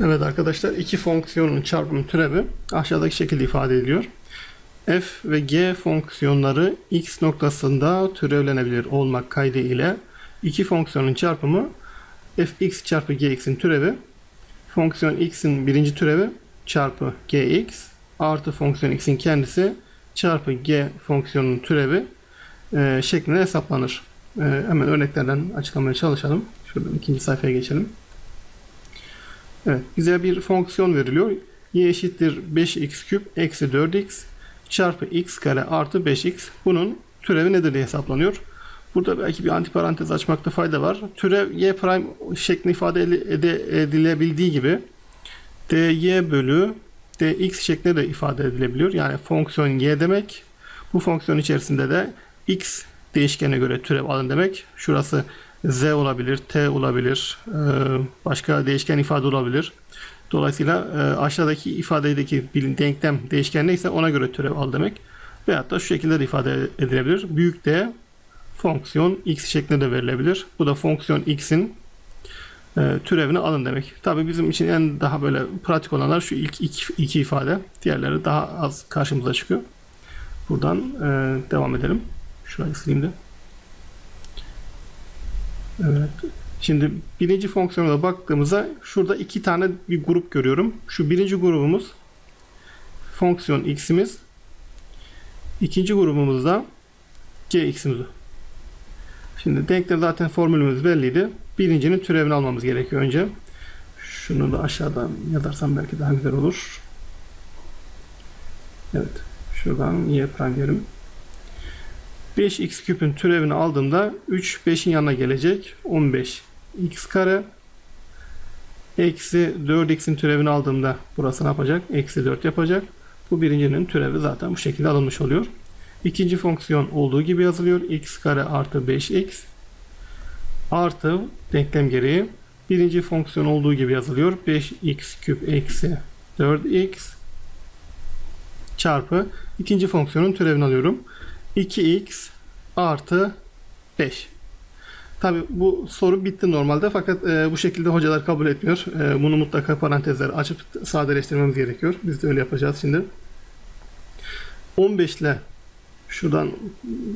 Evet arkadaşlar iki fonksiyonun çarpımı türevi aşağıdaki şekilde ifade ediliyor. f ve g fonksiyonları x noktasında türevlenebilir olmak kaydı ile iki fonksiyonun çarpımı fx çarpı gx'in türevi fonksiyon x'in birinci türevi çarpı gx artı fonksiyon x'in kendisi çarpı g fonksiyonunun türevi e, şeklinde hesaplanır. E, hemen örneklerden açıklamaya çalışalım. Şuradan ikinci sayfaya geçelim. Evet, bize bir fonksiyon veriliyor. y eşittir 5x küp eksi 4x çarpı x kare artı 5x. Bunun türevi nedir diye hesaplanıyor. Burada belki bir antiparantez açmakta fayda var. Türev y prime şeklinde ifade edilebildiği gibi dy bölü dx şeklinde de ifade edilebiliyor. Yani fonksiyon y demek. Bu fonksiyon içerisinde de x değişkene göre türev alın demek. Şurası z olabilir, t olabilir, e, başka değişken ifade olabilir. Dolayısıyla e, aşağıdaki ifadedeki bir denklem değişken neyse ona göre türev al demek. Veyahut da şu şekilde de ifade edilebilir. Büyük D fonksiyon x şeklinde de verilebilir. Bu da fonksiyon x'in e, türevini alın demek. Tabi bizim için en daha böyle pratik olanlar şu ilk iki, iki ifade. Diğerleri daha az karşımıza çıkıyor. Buradan devam edelim. Şurayı sileyim de. Evet. Şimdi birinci fonksiyona baktığımızda şurada iki tane bir grup görüyorum. Şu birinci grubumuz fonksiyon x'imiz. İkinci grubumuzda gx'imiz. Şimdi denkte zaten formülümüz belliydi. Birincinin türevini almamız gerekiyor önce. Şunu da aşağıdan yazarsam belki daha güzel olur. Evet. Şuradan y prime diyelim. 5x küpün türevini aldığımda 3 5'in yanına gelecek. 15 x kare eksi 4x'in türevini aldığımda burası ne yapacak? Eksi 4 yapacak. Bu birincinin türevi zaten bu şekilde alınmış oluyor. İkinci fonksiyon olduğu gibi yazılıyor. x kare artı 5x artı denklem gereği birinci fonksiyon olduğu gibi yazılıyor. 5x küp eksi 4x çarpı ikinci fonksiyonun türevini alıyorum. 2x artı 5. Tabi bu soru bitti normalde fakat e, bu şekilde hocalar kabul etmiyor. E, bunu mutlaka parantezler açıp sadeleştirmemiz gerekiyor. Biz de öyle yapacağız şimdi. 15 ile şuradan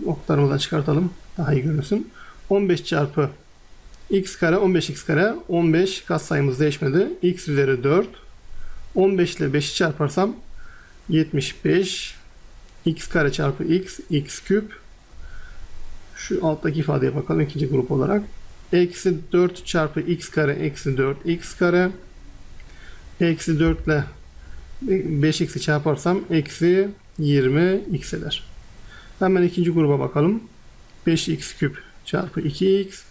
oklarımızdan çıkartalım. Daha iyi görünsün. 15 çarpı x kare 15x kare 15 katsayımız değişmedi. x üzeri 4 15 ile 5'i çarparsam 75 x kare çarpı x x küp şu alttaki ifadeye bakalım ikinci grup olarak eksi 4 çarpı x kare eksi 4 x kare eksi 4 ile 5x'i çarparsam eksi 20 x eder. Hemen ikinci gruba bakalım. 5x küp çarpı 2x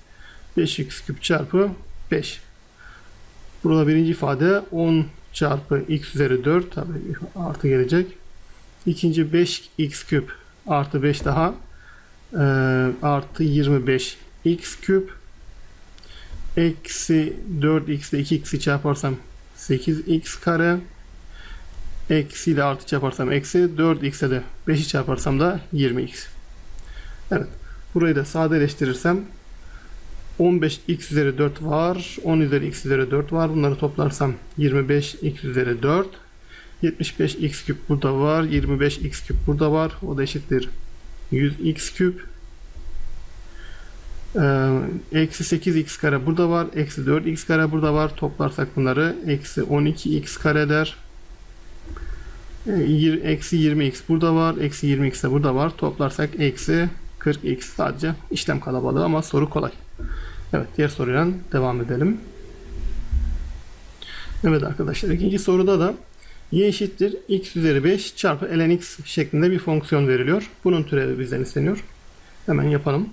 5x küp çarpı 5. Burada birinci ifade 10 çarpı x üzeri 4 tabi artı gelecek. İkinci 5x küp artı 5 daha e, artı 25 x küp eksi 4x ile 2x'i çarparsam 8x kare eksi ile artı çarparsam eksi 4x'e de 5'i çarparsam da 20x. Evet. Burayı da sadeleştirirsem 15x üzeri 4 var. 10 üzeri x üzeri 4 var. Bunları toplarsam 25x üzeri 4 75x küp burada var. 25x küp burada var. O da eşittir 100x küp. Ee, eksi 8x kare burada var. Eksi 4x kare burada var. Toplarsak bunları eksi 12x kare der. Ee, eksi 20x burada var. Eksi 20x de burada var. Toplarsak eksi 40x sadece işlem kalabalığı ama soru kolay. Evet diğer soruyla devam edelim. Evet arkadaşlar ikinci soruda da y eşittir x üzeri 5 çarpı ln x şeklinde bir fonksiyon veriliyor. Bunun türevi bizden isteniyor. Hemen yapalım.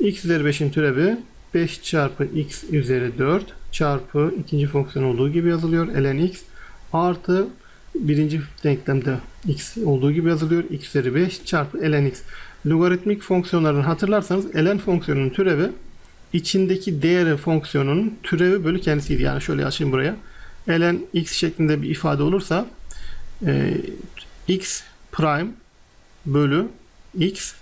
x üzeri 5'in türevi 5 çarpı x üzeri 4 çarpı ikinci fonksiyon olduğu gibi yazılıyor. ln x artı birinci denklemde x olduğu gibi yazılıyor. x üzeri 5 çarpı ln x. Logaritmik fonksiyonlardan hatırlarsanız ln fonksiyonunun türevi içindeki değeri fonksiyonunun türevi bölü kendisiydi. Yani şöyle açayım buraya. Ln x şeklinde bir ifade olursa e, x prime bölü x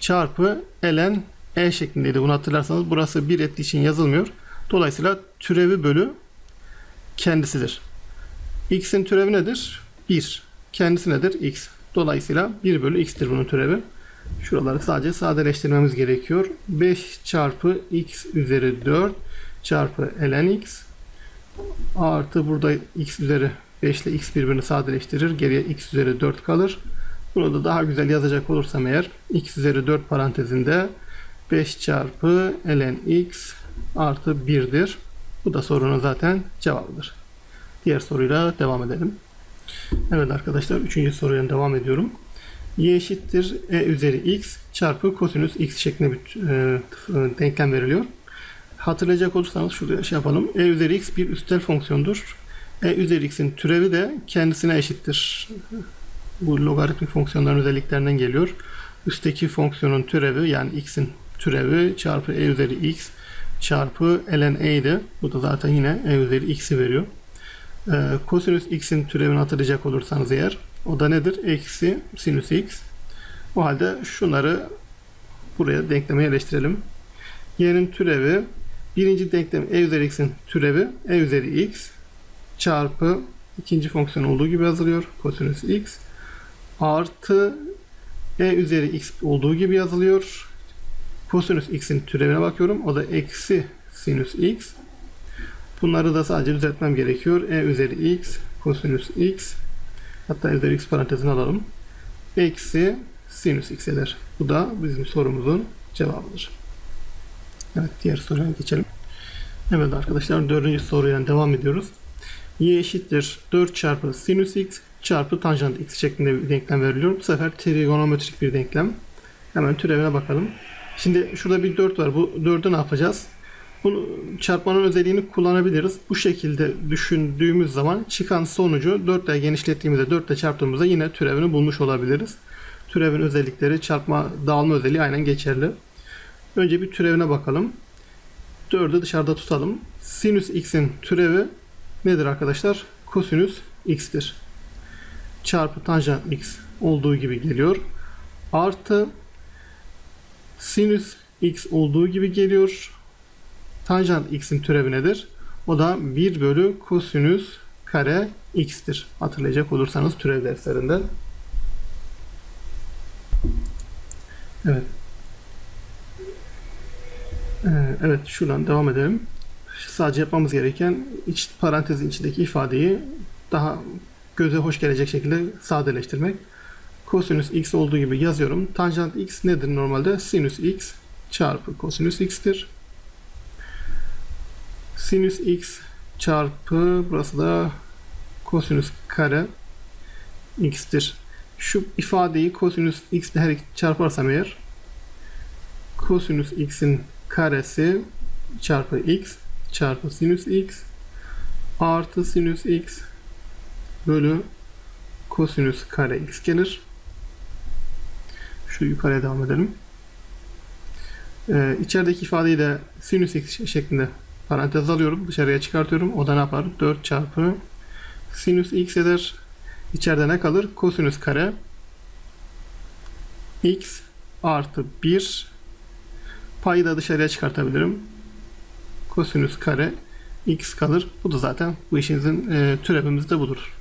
çarpı ln e şeklindeydi. Bunu hatırlarsanız burası bir ettiği için yazılmıyor. Dolayısıyla türevi bölü kendisidir. x'in türevi nedir? 1. Kendisi nedir? x. Dolayısıyla 1 bölü x'tir bunun türevi. Şuraları sadece sadeleştirmemiz gerekiyor. 5 çarpı x üzeri 4 çarpı ln x artı burada x üzeri 5 ile x birbirini sadeleştirir. Geriye x üzeri 4 kalır. Bunu da daha güzel yazacak olursam eğer x üzeri 4 parantezinde 5 çarpı ln x artı 1'dir. Bu da sorunun zaten cevabıdır. Diğer soruyla devam edelim. Evet arkadaşlar 3. soruya devam ediyorum. y eşittir e üzeri x çarpı kosinüs x şeklinde bir e, denklem veriliyor. Hatırlayacak olursanız şurada şey yapalım. e üzeri x bir üstel fonksiyondur. e üzeri x'in türevi de kendisine eşittir. Bu logaritmik fonksiyonların özelliklerinden geliyor. Üstteki fonksiyonun türevi yani x'in türevi çarpı e üzeri x çarpı ln e idi. Bu da zaten yine e üzeri x'i veriyor. Ee, kosinüs x'in türevini hatırlayacak olursanız eğer o da nedir? Eksi sinüs x. O halde şunları buraya denkleme yerleştirelim. Y'nin türevi birinci denklem e üzeri x'in türevi e üzeri x çarpı ikinci fonksiyon olduğu gibi yazılıyor. Kosinüs x artı e üzeri x olduğu gibi yazılıyor. Kosinüs x'in türevine bakıyorum. O da eksi sinüs x. Bunları da sadece düzeltmem gerekiyor. e üzeri x kosinüs x hatta üzeri x parantezine alalım. Eksi sinüs x eder. Bu da bizim sorumuzun cevabıdır. Evet diğer soruya geçelim. Evet arkadaşlar dördüncü soruya devam ediyoruz. y eşittir 4 çarpı sinüs x çarpı tanjant x şeklinde bir denklem veriliyor. Bu sefer trigonometrik bir denklem. Hemen türevine bakalım. Şimdi şurada bir 4 var. Bu 4'ü ne yapacağız? Bunu çarpmanın özelliğini kullanabiliriz. Bu şekilde düşündüğümüz zaman çıkan sonucu 4 ile genişlettiğimizde 4 ile çarptığımızda yine türevini bulmuş olabiliriz. Türevin özellikleri çarpma dağılma özelliği aynen geçerli. Önce bir türevine bakalım. 4'ü dışarıda tutalım. Sinüs x'in türevi nedir arkadaşlar? Kosinüs x'tir. Çarpı tanjant x olduğu gibi geliyor. Artı sinüs x olduğu gibi geliyor. Tanjant x'in türevi nedir? O da 1 bölü kosinüs kare x'tir. Hatırlayacak olursanız türev derslerinde. Evet. Ee, evet şuradan devam edelim. Sadece yapmamız gereken iç parantezin içindeki ifadeyi daha göze hoş gelecek şekilde sadeleştirmek. Kosinüs x olduğu gibi yazıyorum. Tanjant x nedir normalde? Sinüs x çarpı kosinüs x'tir. Sinüs x çarpı burası da kosinüs kare x'tir. Şu ifadeyi kosinüs x ile her çarparsam eğer kosinüs x'in karesi çarpı x çarpı sinüs x artı sinüs x bölü kosinüs kare x gelir. Şu yukarıya devam edelim. Ee, içerideki ifadeyi de sinüs x şeklinde parantez alıyorum. Dışarıya çıkartıyorum. O da ne yapar? 4 çarpı sinüs x eder. İçeride ne kalır? Kosinüs kare x artı 1 payı da dışarıya çıkartabilirim. Kosinüs kare x kalır. Bu da zaten bu işimizin e, türevimiz de budur.